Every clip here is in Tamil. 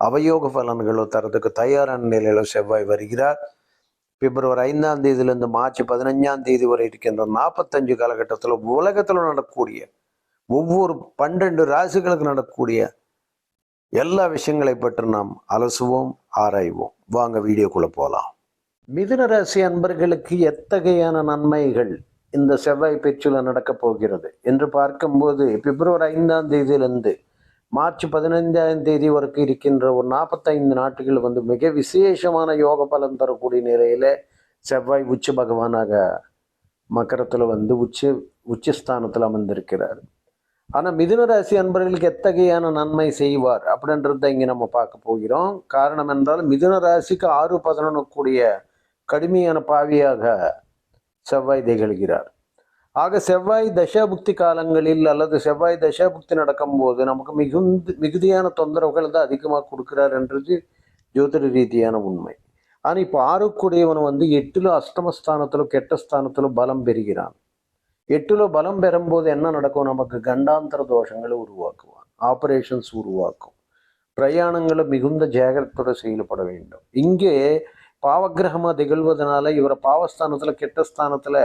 அவயோக பலன்களோ தரதுக்கு தயாரான நிலையில செவ்வாய் வருகிறார். பிப்ரவரி ஐந்தாம் தேதியிலிருந்து மார்ச் பதினஞ்சாம் தேதி வரை இருக்கின்ற நாற்பத்தஞ்சு காலகட்டத்தில் உலகத்தில் நடக்கக்கூடிய ஒவ்வொரு பன்னெண்டு ராசிகளுக்கு நடக்கக்கூடிய எல்லா விஷயங்களை பற்றி நாம் அலசுவோம் ஆராய்வோம். வாங்க வீடியோக்குள்ளே போகலாம் மிதுன ராசி அன்பர்களுக்கு எத்தகையான நன்மைகள் இந்த செவ்வாய் பேச்சுல நடக்கப் போகிறது என்று பார்க்கும்போது பிப்ரவரி ஐந்தாம் தேதியிலிருந்து மார்ச் பதினைந்தாம் தேதி வரைக்கும் இருக்கின்ற ஒரு நாற்பத்தைந்து நாட்கள் வந்து மிக விசேஷமான யோக பலன் தரக்கூடிய நிலையில செவ்வாய் உச்ச பகவானாக மக்கரத்தில் வந்து உச்ச உச்சஸ்தானத்தில் அமர்ந்திருக்கிறார். ஆனால் மிதுன ராசி அன்பர்களுக்கு எத்தகையான நன்மை செய்வார் அப்படின்றத இங்கே நம்ம பார்க்க போகிறோம். காரணம் என்றால் மிதுன ராசிக்கு ஆறு பதினொன்று கூடிய கடுமையான பாவியாக செவ்வாய் திகழ்கிறார். ஆக செவ்வாய் தசாபுக்தி காலங்களில் அல்லது செவ்வாய் தசாபுக்தி நடக்கும்போது நமக்கு மிகுந்து மிகுதியான தொந்தரவுகள் தான் அதிகமாக கொடுக்கிறார் என்றது ஜோதிட ரீதியான உண்மை. ஆனால் இப்போ ஆறுக்குடையவன் வந்து எட்டுல அஷ்டமஸ்தானத்திலோ கெட்ட ஸ்தானத்திலோ பலம் பெறுகிறான். எட்டுல பலம் பெறும்போது என்ன நடக்கும்? நமக்கு கண்டாந்தர தோஷங்களை உருவாக்குவான். ஆபரேஷன்ஸ் உருவாக்கும். பிரயாணங்களை மிகுந்த ஜாகிரத்தோடு செயல்பட வேண்டும். இங்கே பாவகிரகமாக திகழ்வதனால இவரை பாவஸ்தானத்தில் கெட்ட ஸ்தானத்தில்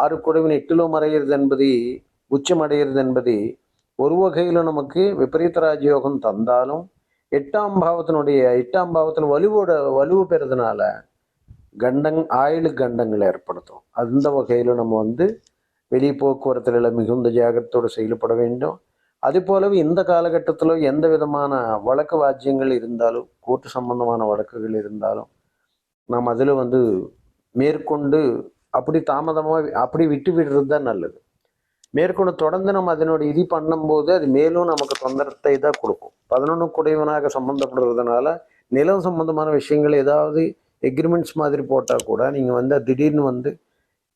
ஆறு குடைவின் எட்டிலோ மறைகிறது என்பது உச்சம் அடையிறது என்பது ஒரு வகையில் நமக்கு விபரீத ராஜயோகம் தந்தாலும் எட்டாம் பாவத்தினுடைய எட்டாம் பாவத்தில் வலுவோட வலுவு பெறதுனால கண்டங் ஆயுள் கண்டங்கள் ஏற்படுத்தும். அந்த வகையில் நம்ம வந்து வெளி போக்குவரத்துல மிகுந்த ஜாகிரத்தோடு செயல்பட வேண்டும். அது போலவே இந்த காலகட்டத்தில் எந்த விதமான வழக்கு வாஜ்யங்கள் இருந்தாலும் கூட்டு சம்பந்தமான வழக்குகள் இருந்தாலும் நாம் அதில் வந்து மேற்கொண்டு அப்படி தாமதமாக அப்படி விட்டு விடுறது தான் நல்லது. மேற்கொண்டு தொடர்ந்து நம்ம அதனுடைய இது பண்ணும்போது அது மேலும் நமக்கு தொந்தரத்தை தான் கொடுக்கும். பதினொன்று குடைவனாக சம்மந்தப்படுறதுனால நிலம் சம்மந்தமான விஷயங்கள் ஏதாவது எக்ரிமெண்ட்ஸ் மாதிரி போட்டால் கூட நீங்கள் வந்து திடீர்னு வந்து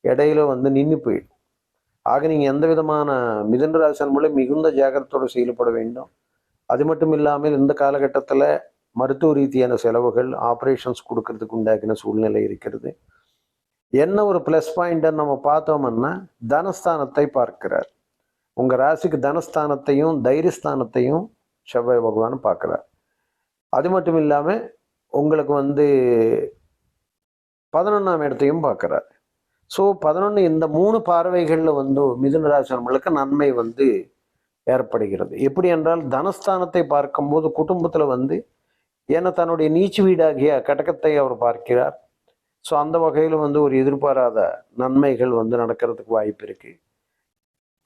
இடையில வந்து நின்று போயிடும். ஆக நீங்கள் எந்த விதமான மிதன் ராசன் மூலம் மிகுந்த ஜாகிரத்தோடு செயல்பட வேண்டும். அது மட்டும் இல்லாமல் இந்த காலகட்டத்தில் மருத்துவ ரீதியான செலவுகள் ஆப்ரேஷன்ஸ் கொடுக்கறதுக்கு உண்டாக்கின சூழ்நிலை இருக்கிறது. என்ன ஒரு ப்ளஸ் பாயிண்ட்டுன்னு நம்ம பார்த்தோம்னா தனஸ்தானத்தை பார்க்கிறார். உங்கள் ராசிக்கு தனஸ்தானத்தையும் தைரியஸ்தானத்தையும் செவ்வாய் பகவான் பார்க்குறார். அது மட்டும் இல்லாமல் உங்களுக்கு வந்து பதினொன்றாம் இடத்தையும் பார்க்குறார். ஸோ பதினொன்று இந்த மூணு பார்வைகளில் வந்து மிதுன ராசி நம்மளுக்கு நன்மை வந்து ஏற்படுகிறது. எப்படி என்றால் தனஸ்தானத்தை பார்க்கும்போது குடும்பத்தில் வந்து ஏன்னா தன்னுடைய நீச்சு வீடாகிய கடக்கத்தை அவர் பார்க்கிறார். ஸோ அந்த வகையில் வந்து ஒரு எதிர்பாராத நன்மைகள் வந்து நடக்கிறதுக்கு வாய்ப்பு இருக்குது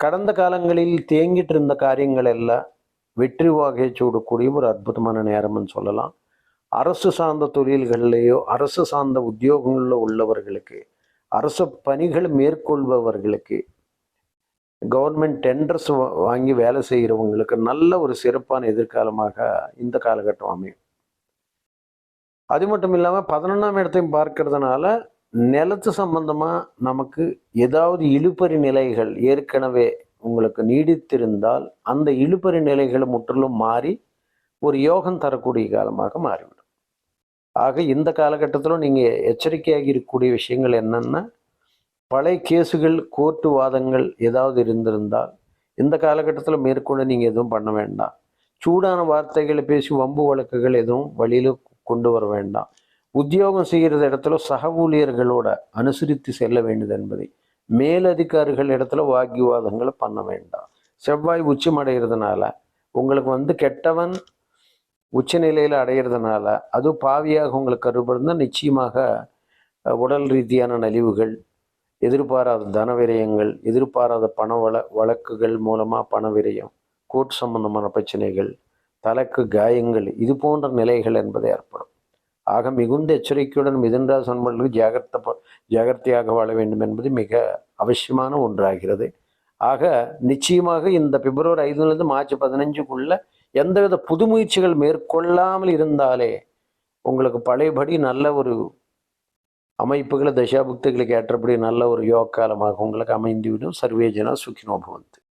கடந்த காலங்களில் தேங்கிட்டு இருந்த காரியங்கள் எல்லாம் வெற்றி வகை சூடக்கூடிய ஒரு அற்புதமான நேரம்னு சொல்லலாம். அரசு சார்ந்த தொழில்கள்லேயோ அரசு சார்ந்த உத்தியோகங்களில் உள்ளவர்களுக்கு அரசு பணிகள் மேற்கொள்பவர்களுக்கு கவர்மெண்ட் டெண்டர்ஸ் வாங்கி வேலை செய்கிறவங்களுக்கு நல்ல ஒரு சிறப்பான எதிர்காலமாக இந்த காலகட்டம் அமையும். அது மட்டும் இல்லாமல் பதினொன்றாம் இடத்தையும் பார்க்கறதுனால நிலத்து சம்பந்தமாக நமக்கு ஏதாவது இழுபறி நிலைகள் ஏற்கனவே உங்களுக்கு நீடித்திருந்தால் அந்த இழுபறி நிலைகளை முற்றிலும் மாறி ஒரு யோகம் தரக்கூடிய காலமாக மாறிவிடும். ஆக இந்த காலகட்டத்தில் நீங்கள் எச்சரிக்கையாக இருக்கக்கூடிய விஷயங்கள் என்னென்னா பழைய கேஸுகள் கோர்ட்டு வாதங்கள் ஏதாவது இருந்திருந்தால் இந்த காலகட்டத்தில் மேற்கொண்டு நீங்கள் எதுவும் பண்ண வேண்டாம். சூடான வார்த்தைகளை பேசி வம்பு வழக்குகள் எதுவும் வழியில் கொண்டு வர வேண்டாம். உத்தியோகம் செய்கிறது இடத்துல சக ஊழியர்களோட அனுசரித்து செல்ல வேண்டியது என்பதை மேலதிகாரிகள் இடத்துல வாக்கிவாதங்களை பண்ண வேண்டாம். செவ்வாய் உச்சம் அடைகிறதுனால உங்களுக்கு வந்து கெட்டவன் உச்சநிலையில் அடையிறதுனால அது பாவியாக உங்களுக்கு கருப்படுந்தால் நிச்சயமாக உடல் ரீதியான நலிவுகள் எதிர்பாராத தன விரயங்கள் எதிர்பாராத பண வள வழக்குகள் மூலமாக பண விரயம் கோர்ட் சம்பந்தமான பிரச்சனைகள் தலைக்கு காயங்கள் இது போன்ற நிலைகள் என்பது ஏற்படும். ஆக மிகுந்த எச்சரிக்கையுடன் மிதுன்ராசி நண்பர்களுக்கு ஜாகிரத ஜாகிரதையாக வாழ வேண்டும் என்பது மிக அவசியமான ஒன்றாகிறது. ஆக நிச்சயமாக இந்த பிப்ரவரி ஐந்துலேருந்து மார்ச் பதினஞ்சுக்குள்ள எந்தவித புது முயற்சிகள் மேற்கொள்ளாமல் இருந்தாலே உங்களுக்கு பழையபடி நல்ல ஒரு அமைப்புகளை தசாபுக்திகளுக்கு ஏற்றபடி நல்ல ஒரு யோக காலமாக உங்களுக்கு அமைந்துவிடும். சர்வேஜனா சுக்கினோபவந்து